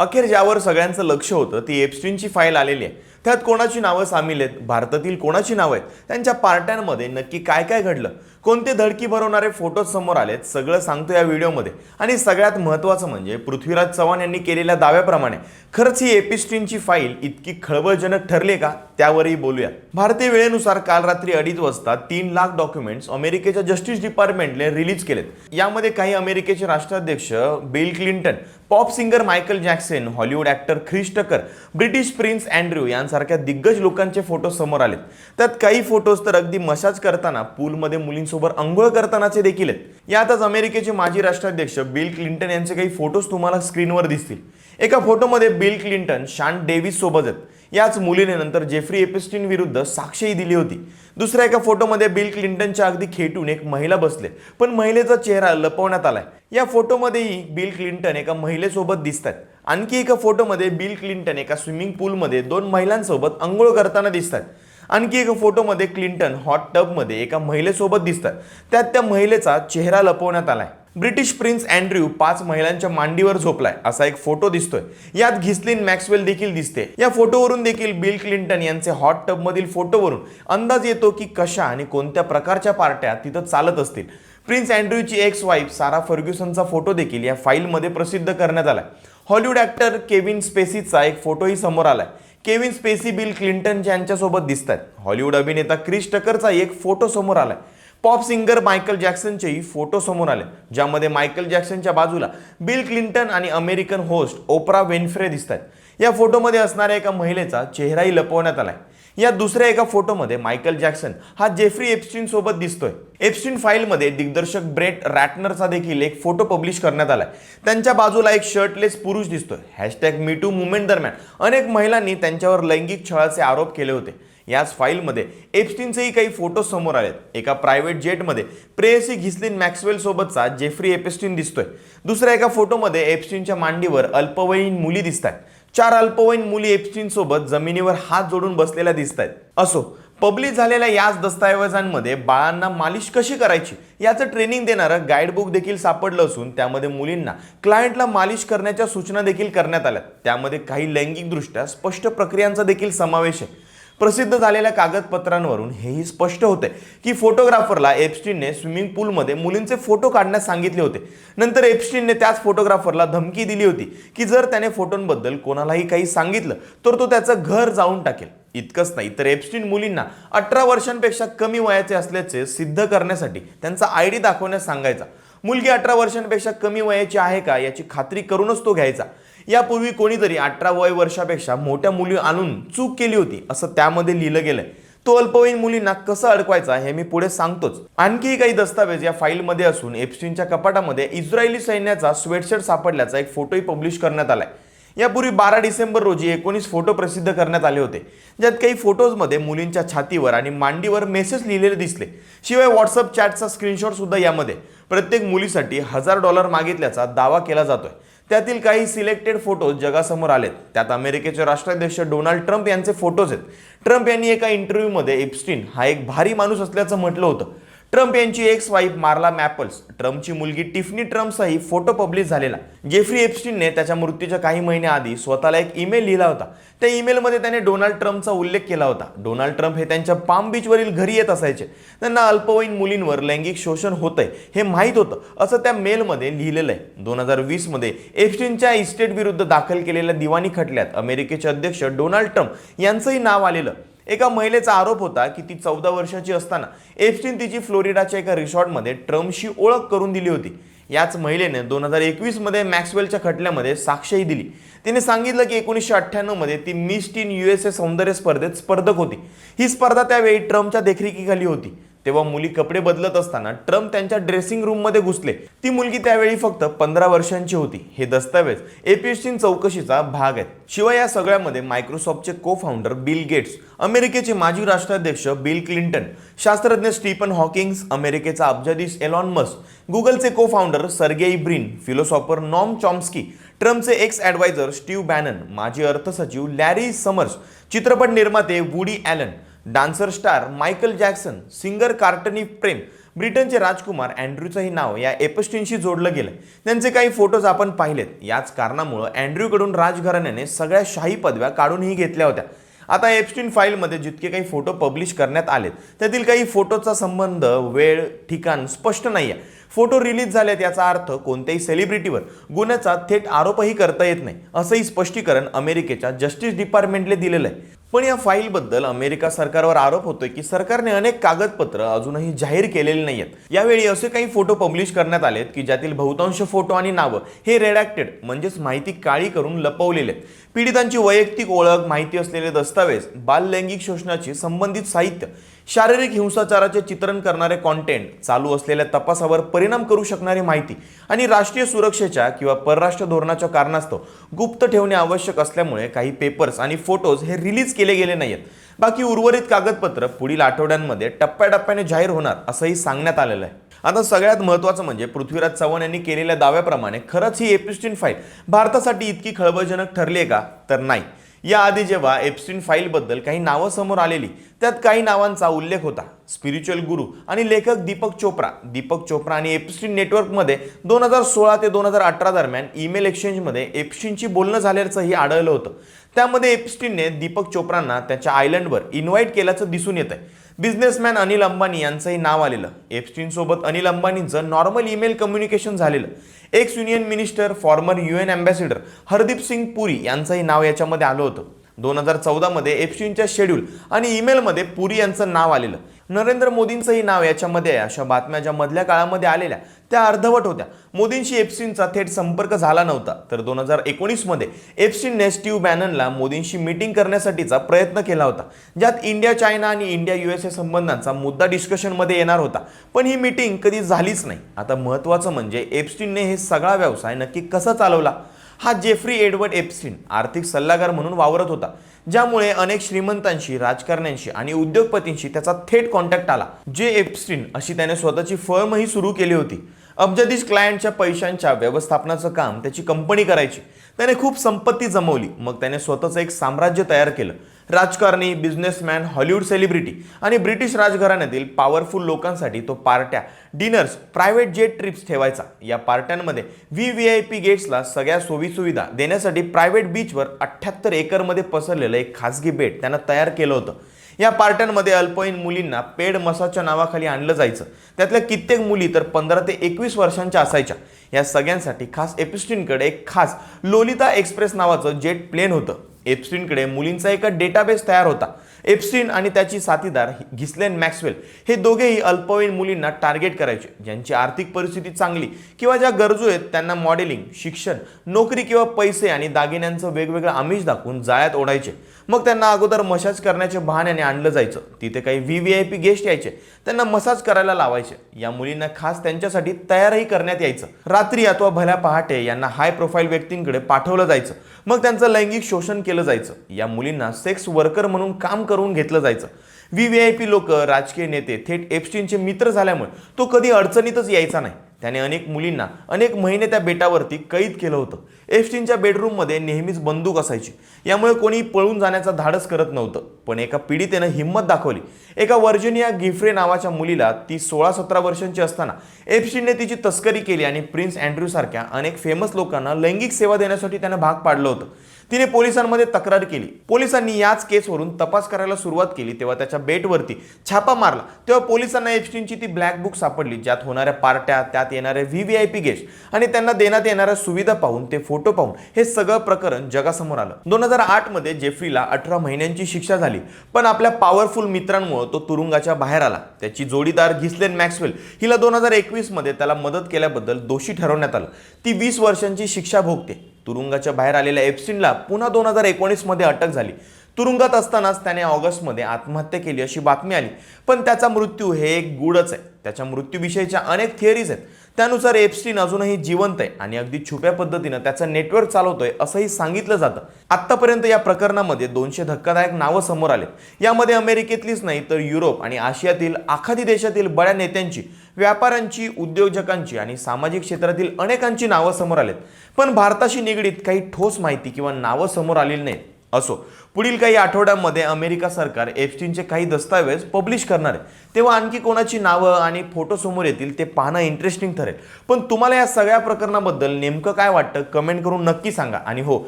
अखेर ज्यावर सगळ्यांचं लक्ष होतं ती एप्स्टिनची फाईल आलेली आहे. त्यात कोणाची नावं सामील आहेत? भारतातील कोणाची नावं आहेत? त्यांच्या पार्ट्यांमध्ये नक्की काय काय घडलं? कोणते धडकी भरवणारे फोटो समोर आलेत? सगळं सांगतो या व्हिडिओमध्ये. आणि सगळ्यात महत्त्वाचं म्हणजे पृथ्वीराज चव्हाण यांनी केलेल्या दाव्याप्रमाणे खरंच ही एपिस्ट्रीनची फाईल इतकी खळबळजनक ठरली का? त्यावरही बोलूया. भारतीय वेळेनुसार काल रात्री अडीच वाजता तीन लाख डॉक्युमेंट्स अमेरिकेच्या जस्टिस डिपार्टमेंटने रिलीज केलेत. यामध्ये काही अमेरिकेचे राष्ट्राध्यक्ष Bill Clinton pop singer Michael Jackson Hollywood actor Chris Tucker British prince Andrew यांचा सारख्या दिग्गज लोकांचे फोटो समोर आलेत. त्यात काही फोटोज तर अगदी मसाज करताना पूलमध्ये मुलींसोबत आंघोळ करतानाचे देखील आहेत. यातच अमेरिकेचे माजी राष्ट्राध्यक्ष बिल क्लिंटन यांचे काही फोटोज तुम्हाला स्क्रीनवर दिसतील. एका फोटोमध्ये बिल क्लिंटन शान डेव्हिस सोबत आहेत. याच मुलीने नंतर जेफ्री एपिस्टिन विरुद्ध साक्षही दिली होती. दुसऱ्या एका फोटोमध्ये बिल क्लिंटनच्या अगदी खेटून एक महिला बसले. पण महिलेचा चेहरा लपवण्यात आलाय. या फोटोमध्येही बिल क्लिंटन एका महिलेसोबत दिसतात आणखी एका फोटोमध्ये बिल क्लिंटन एका स्विमिंग पूलमध्ये दोन महिलांसोबत आंघोळ करताना दिसतात. आणखी एका फोटोमध्ये क्लिंटन हॉट टबमध्ये एका महिलेसोबत दिसतात. त्यात त्या महिलेचा चेहरा लपवण्यात आलाय. ब्रिटिश प्रिन्स अँड्र्यू पाच महिलांच्या मांडीवर झोपलाय असा एक फोटो दिसतोय. यात घिस्लिन मॅक्सवेल देखील दिसते. या फोटोवरून देखील बिल क्लिंटन यांचे हॉट टब मधील फोटोवरून अंदाज येतो की कशा आणि कोणत्या प्रकारच्या पार्ट्या तिथं चालत असतील. प्रिन्स अँड्र्यूची एक्स वाईफ सारा फर्ग्युसनचा फोटो देखील या फाईलमध्ये प्रसिद्ध करण्यात आलाय. हॉलिवूड ॲक्टर केविन स्पेसीचा एक फोटोही समोर आलाय. केविन स्पेसी बिल क्लिंटन यांच्यासोबत दिसत आहेत हॉलिवूड अभिनेता क्रिस टकरचा एक फोटो समोर आलाय. पॉप सिंगर मायकल जॅक्सनचेही फोटो समोर आले ज्यामध्ये मायकल जॅक्सनच्या बाजूला बिल क्लिंटन आणि अमेरिकन होस्ट ओपरा वेनफ्रे दिसत आहेत या फोटोमध्ये असणाऱ्या एका महिलेचा चेहराही लपवण्यात आलाय. या दुसऱ्या एका फोटोमध्ये मायकल जॅक्सन हा जेफ्री एप्स्टिन सोबत दिसतोय. एप्स्टिन फाईलमध्ये दिग्दर्शक ब्रेट रॅटनरचा देखील एक फोटो पब्लिश करण्यात आलाय. त्यांच्या बाजूला एक शर्टलेस पुरुष दिसतोय. हॅशटॅग मीटू मुवमेंट दरम्यान अनेक महिलांनी त्यांच्यावर लैंगिक छळाचे आरोप केले होते. याच फाईलमध्ये एप्स्टिनचेही काही फोटो समोर आलेत. एका प्रायव्हेट जेटमध्ये प्रेयसी घिसलीन मॅक्सवेल सोबतचा जेफ्री एपेस्टिन दिसतोय. दुसऱ्या एका फोटोमध्ये एप्स्टिनच्या मांडीवर अल्पवयीन मुली दिसत आहेत चार अल्पवयीन मुली एप्स्टिन सोबत जमिनीवर हात जोडून बसलेल्या दिसत आहेत असो पब्लिश झालेल्या याच दस्तऐवजांमध्ये बाळांना मालिश कशी करायची याचं ट्रेनिंग देणारं गाईडबुक देखील सापडलं असून त्यामध्ये मुलींना क्लायंटला मालिश करण्याच्या सूचना देखील करण्यात आल्या त्यामध्ये काही लैंगिकदृष्ट्या स्पष्ट प्रक्रियांचा देखील समावेश आहे. प्रसिद्ध झालेल्या कागदपत्रांवरून हेही स्पष्ट होते की फोटोग्राफरला एप्स्टिनने स्विमिंग पूलमध्ये मुलींचे फोटो काढण्यास सांगितले होते. नंतर एप्स्टिनने त्याच फोटोग्राफरला धमकी दिली होती की जर त्याने फोटोंबद्दल कोणालाही काही सांगितलं तर तो त्याचं घर जाऊन टाकेल. इतकंच नाही तर एप्स्टिन मुलींना अठरा वर्षांपेक्षा कमी वयाचे असल्याचे सिद्ध करण्यासाठी त्यांचा आय डी दाखवण्यास सांगायचा. मुलगी अठरा वर्षांपेक्षा कमी वयाची आहे का याची खात्री करूनच तो घ्यायचा. यापूर्वी कोणीतरी अठरा वय वर्षापेक्षा मोठ्या मुली आणून चूक केली होती असं त्यामध्ये लिहिलं गेलंय. तो अल्पवयीन मुलींना कसं अडकवायचा हे मी पुढे सांगतोच. आणखी काही दस्तावेज या फाईलमध्ये असून एप्स्टिनच्या कपाटामध्ये इस्रायली सैन्याचा स्वेटशर्ट सापडल्याचा एक फोटोही पब्लिश करण्यात आलाय. यापूर्वी बारा डिसेंबर रोजी एकोणीस फोटो प्रसिद्ध करण्यात आले होते. ज्यात काही फोटोजमध्ये मुलींच्या छातीवर आणि मांडीवर मेसेज लिहिलेले दिसले. शिवाय व्हॉट्सअप चॅटचा स्क्रीनशॉट सुद्धा यामध्ये. प्रत्येक मुलीसाठी हजार डॉलर मागितल्याचा दावा केला जातोय. त्यातील काही सिलेक्टेड फोटोज जगासमोर आलेत. त्यात अमेरिकेचे राष्ट्राध्यक्ष डोनाल्ड ट्रम्प यांचे फोटोज आहेत. ट्रम्प यांनी एका इंटरव्ह्यूमध्ये एप्स्टिन हा एक भारी माणूस असल्याचं म्हटलं होतं. ट्रम्प यांची एक्स वाईफ मार्ला मॅपल्स ट्रम्पची मुलगी टिफनी ट्रम्पचाही फोटो पब्लिश झालेला. जेफ्री एप्स्टीनने त्याच्या मृत्यूच्या काही महिन्याआधी स्वतःला एक ईमेल लिहिला होता. त्या ईमेलमध्ये त्याने डोनाल्ड ट्रम्पचा उल्लेख केला होता. डोनाल्ड ट्रम्प हे त्यांच्या पाम बीचवरील घरी येत असायचे. त्यांना अल्पवयीन मुलींवर लैंगिक शोषण होतंय हे माहीत होतं असं त्या मेलमध्ये लिहिलेलं आहे. दोन हजार वीसमध्ये एप्स्टीनच्या इस्टेट विरुद्ध दाखल केलेल्या दिवाणी खटल्यात अमेरिकेचे अध्यक्ष डोनाल्ड ट्रम्प यांचंही नाव आलेलं. एका महिलेचा आरोप होता की ती चौदा वर्षाची असताना एफटीन तिची फ्लोरिडाच्या एका रिसॉर्टमध्ये ट्रम्पशी ओळख करून दिली होती. याच महिलेने दोन हजार एकवीसमध्ये मॅक्सवेलच्या खटल्यामध्ये साक्षही दिली. तिने सांगितलं की एकोणीसशे अठ्ठ्याण्णवमध्ये ती Miss Teen U S A सौंदर्य स्पर्धेत स्पर्धक होती. ही स्पर्धा त्यावेळी ट्रम्पच्या देखरेखीखाली होती. तेव्हा मुली कपडे बदलत असताना ट्रम्प त्यांच्या ड्रेसिंग रूममध्ये घुसले. ती मुलगी त्यावेळी फक्त पंधरा वर्षांची होती. हे दस्तावेज. एपीएसची चौकशीचा भाग आहेत. शिवाय या सगळ्यामध्ये मायक्रोसॉफ्टचे को फाउंडर बिल गेट्स अमेरिकेचे माजी राष्ट्राध्यक्ष बिल क्लिंटन शास्त्रज्ञ स्टीफन हॉकिंग्स अमेरिकेचा अब्जाधीश एलॉन मस्क गुगलचे co founder Sergey Brin philosopher Noam Chomsky ट्रम्पचे ex adviser Steve Bannon माजी अर्थसचिव लॅरी समर्स चित्रपट निर्माते Woody Allen dancer star Michael Jackson singer Courtney प्रेम ब्रिटनचे राजकुमार अँड्र्यूचंही नाव या एपस्टीनशी जोडलं गेलं. त्यांचे काही फोटोज आपण पाहिलेत. याच कारणामुळं अँड्र्यूकडून राजघराण्याने सगळ्या शाही पदव्या काढूनही घेतल्या होत्या. आता एप्स्टीन फाईलमध्ये जितके काही फोटो पब्लिश करण्यात आलेत त्यातील काही फोटोचा संबंध वेळ ठिकाण स्पष्ट नाही आहे फोटो रिलीज झालेत याचा अर्थ कोणत्याही सेलिब्रिटीवर गुन्ह्याचा थेट आरोपही करता येत नाही असंही स्पष्टीकरण अमेरिकेच्या जस्टिस डिपार्टमेंटने दिलेलं आहे. पण या फाईलबद्दल अमेरिका सरकारवर आरोप होतोय की सरकारने अनेक कागदपत्र अजूनही जाहीर केलेली नाही आहेत यावेळी असे काही फोटो पब्लिश करण्यात आलेत की ज्यातील बहुतांश फोटो आणि नावं हे रेडॅक्टेड म्हणजेच माहिती काळी करून लपवलेले आहेत. पीडितांची वैयक्तिक ओळख माहिती असलेले दस्तावेज बाल लैंगिक शोषणाची संबंधित साहित्य शारीरिक हिंसाचाराचे चित्रण करणारे कॉन्टेंट चालू असलेल्या तपासावर परिणाम करू शकणारी माहिती आणि राष्ट्रीय सुरक्षेच्या किंवा परराष्ट्र धोरणाच्या कारणास्तव गुप्त ठेवणे आवश्यक असल्यामुळे काही पेपर्स आणि फोटोज हे रिलीज केले गेले नाहीत बाकी उर्वरित कागदपत्र पुढील आठवड्यांमध्ये टप्प्याटप्प्याने जाहीर होणार असंही सांगण्यात आलेलं आहे. आता सगळ्यात महत्त्वाचं म्हणजे पृथ्वीराज चव्हाण यांनी केलेल्या दाव्याप्रमाणे खरंच ही एपिस्टिन फाईल भारतासाठी इतकी खळबळजनक ठरली आहे का? तर नाही. याआधी जेव्हा एप्स्टीन फाईलबद्दल काही नावं समोर आलेली त्यात काही नावांचा उल्लेख होता. स्पिरिच्युअल गुरु आणि लेखक दीपक चोप्रा. दीपक चोप्रा आणि एप्स्टीन नेटवर्कमध्ये दोन हजार सोळा ते दोन हजार अठरा दरम्यान ईमेल एक्सचेंजमध्ये एप्स्टीनची बोलणं झाल्याचंही आढळलं होतं. त्यामध्ये एप्स्टीनने दीपक चोप्रांना त्याच्या आयलंडवर इन्व्हाइट केल्याचं दिसून येत आहे बिझनेसमॅन अनिल अंबानी यांचंही नाव आलेलं. एप्स्टीनसोबत अनिल अंबानींचं नॉर्मल ईमेल कम्युनिकेशन झालेलं. Ex union minister former U N ambassador Hardeep Singh Puri यांचंही नाव याच्यामध्ये आलं होतं. दोन हजार चौदामध्ये एप्स्टीनच्या शेड्यूल आणि ईमेलमध्ये पुरी यांचं नाव आलेलं. नरेंद्र मोदींचंही नाव याच्यामध्ये आहे. अशा बातम्या ज्या मधल्या काळामध्ये आलेल्या त्या अर्धवट होत्या. मोदींशी एफसीनचा थेट संपर्क झाला नव्हता. तर दोन हजार एकोणीसमध्ये एप्स्टीनने स्टीव्ह बॅननला मोदींशी मीटिंग करण्यासाठीचा प्रयत्न केला होता. ज्यात इंडिया चायना आणि इंडिया यू एस ए संबंधांचा मुद्दा डिस्कशनमध्ये येणार होता. पण ही मीटिंग कधी झालीच नाही. आता महत्त्वाचं म्हणजे एप्स्टीनने हे सगळा व्यवसाय नक्की कसा चालवला? हा जेफ्री एडवर्ड एप्स्टीन आर्थिक सल्लागार म्हणून वावरत होता ज्यामुळे अनेक श्रीमंतांशी राजकारण्यांशी आणि उद्योगपतींशी त्याचा थेट कॉन्टॅक्ट आला. जे एप्स्टीन अशी त्याने स्वतःची फर्मही सुरू केली होती. अब्जाधीश क्लायंटच्या पैशांच्या व्यवस्थापनाचं काम त्याची कंपनी करायची. त्याने खूप संपत्ती जमवली. मग त्याने स्वतःचं एक साम्राज्य तयार केलं. राजकारणी बिझनेसमॅन हॉलिवूड सेलिब्रिटी आणि ब्रिटिश राजघराण्यातील पॉवरफुल लोकांसाठी तो पार्ट्या डिनर्स प्रायव्हेट जेट ट्रिप्स ठेवायचा. या पार्ट्यांमध्ये व्ही व्ही आय पी गेट्सला सगळ्या सोयीसुविधा देण्यासाठी प्रायव्हेट बीचवर अठ्ठ्याहत्तर एकरमध्ये पसरलेलं एक खासगी बेट त्यानं तयार केलं होतं. या पार्ट्यांमध्ये अल्पवयीन मुलींना पेड मसाजच्या नावाखाली आणलं जायचं. त्यातल्या कित्येक मुली तर पंधरा ते एकवीस वर्षांच्या असायच्या. या सगळ्यांसाठी खास एपिस्टिनकडे एक खास लोलिता एक्सप्रेस नावाचं जेट प्लेन होतं. एप्स्टीनकडे मुलींचा एका डेटाबेस तयार होता. एप्स्टीन आणि त्याची साथीदार घिसलेन मॅक्सवेल हे दोघेही अल्पवयीन मुलींना टार्गेट करायचे. ज्यांची आर्थिक परिस्थिती चांगली किंवा ज्या गरजू आहेत त्यांना मॉडेलिंग शिक्षण नोकरी किंवा पैसे आणि दागिन्यांचं वेगवेगळं आमिष दाखवून जाळ्यात ओढायचे. मग त्यांना अगोदर मसाज करण्याच्या बहाण्याने आणलं जायचं. तिथे काही V V I P guest यायचे. त्यांना मसाज करायला लावायचे. या मुलींना खास त्यांच्यासाठी तयारही करण्यात यायचं. रात्री अथवा भल्या पहाटे यांना हाय प्रोफाईल व्यक्तींकडे पाठवलं जायचं. मग त्यांचं लैंगिक शोषण केलं जायचं. या मुलींना सेक्स वर्कर म्हणून काम करून घेतलं जायचं. व्ही व्ही आय पी लोक राजकीय नेते थेट एप्स्टीनचे मित्र झाल्यामुळे तो कधी अडचणीतच यायचा नाही. त्याने अनेक मुलींना अनेक महिने त्या बेटावरती कैद केलं होतं. एप्स्टीनच्या बेडरूममध्ये नेहमीच बंदूक असायची. यामुळे कोणी पळून जाण्याचा धाडस करत नव्हतं पण एका पीडितेनं हिंमत दाखवली. एका वर्जिनिया गिफ्रे नावाच्या मुलीला ती सोळा सतरा वर्षांची असताना एप्स्टीनने तिची तस्करी केली आणि प्रिन्स अँड्र्यू सारख्या अनेक फेमस लोकांना लैंगिक सेवा देण्यासाठी त्यानं भाग पाडलं होतं. तिने पोलिसांमध्ये तक्रार केली. पोलिसांनी याच केसवरून तपास करायला सुरुवात केली तेव्हा त्याच्या बेटवरती छापा मारला. तेव्हा पोलिसांना एप्स्टीनची ती ब्लॅक बुक सापडली ज्यात होणाऱ्या पार्ट्या त्यात येणारे V V I P guest आणि त्यांना देण्यात येणाऱ्या सुविधा पाहून ते फोटो पाहून हे सगळं प्रकरण जगासमोर आलं. दोन हजार आठमध्ये जेफ्रीला अठरा महिन्यांची शिक्षा झाली पण आपल्या पॉवरफुल मित्रांमुळे तो तुरुंगाच्या बाहेर आला. त्याची जोडीदार घिसलेन मॅक्सवेल हिला दोन हजार एकवीसमध्ये त्याला मदत केल्याबद्दल दोषी ठरवण्यात आलं. ती वीस वर्षांची शिक्षा भोगते. तुरुंगाच्या बाहेर आलेल्या एप्सिनला पुन्हा दोन हजार एकोणीसमध्ये अटक झाली. तुरुंगात असतानाच त्याने ऑगस्टमध्ये आत्महत्या केली अशी बातमी आली. पण त्याचा मृत्यू हे एक गूढच आहे. त्याच्या मृत्यूविषयीच्या अनेक थिअरीज आहेत. त्यानुसार एपस्टीन अजूनही जिवंत आहे आणि अगदी छुप्या पद्धतीनं त्याचं नेटवर्क चालवतोय असंही सांगितलं जातं. आत्तापर्यंत या प्रकरणामध्ये दोनशे धक्कादायक नावं समोर आले यामध्ये अमेरिकेतलीच नाही तर युरोप आणि आशियातील आखाती देशातील बड्या नेत्यांची व्यापाऱ्यांची उद्योजकांची आणि सामाजिक क्षेत्रातील अनेकांची नावं समोर आलेत. पण भारताशी निगडीत काही ठोस माहिती किंवा नावं समोर आलेली नाहीत. असो. पुढील काही आठवड्यांमध्ये अमेरिका सरकार एप्स्टीनचे काही दस्तावेज पब्लिश करणार आहे. तेव्हा आणखी कोणाची नावं आणि फोटो समोर येतील ते पाहणं इंटरेस्टिंग ठरेल. पण तुम्हाला या सगळ्या प्रकरणाबद्दल नेमकं काय वाटतं कमेंट करून नक्की सांगा. आणि हो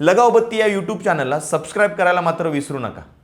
लगावबत्ती या यूट्यूब चॅनलला सबस्क्राईब करायला मात्र विसरू नका.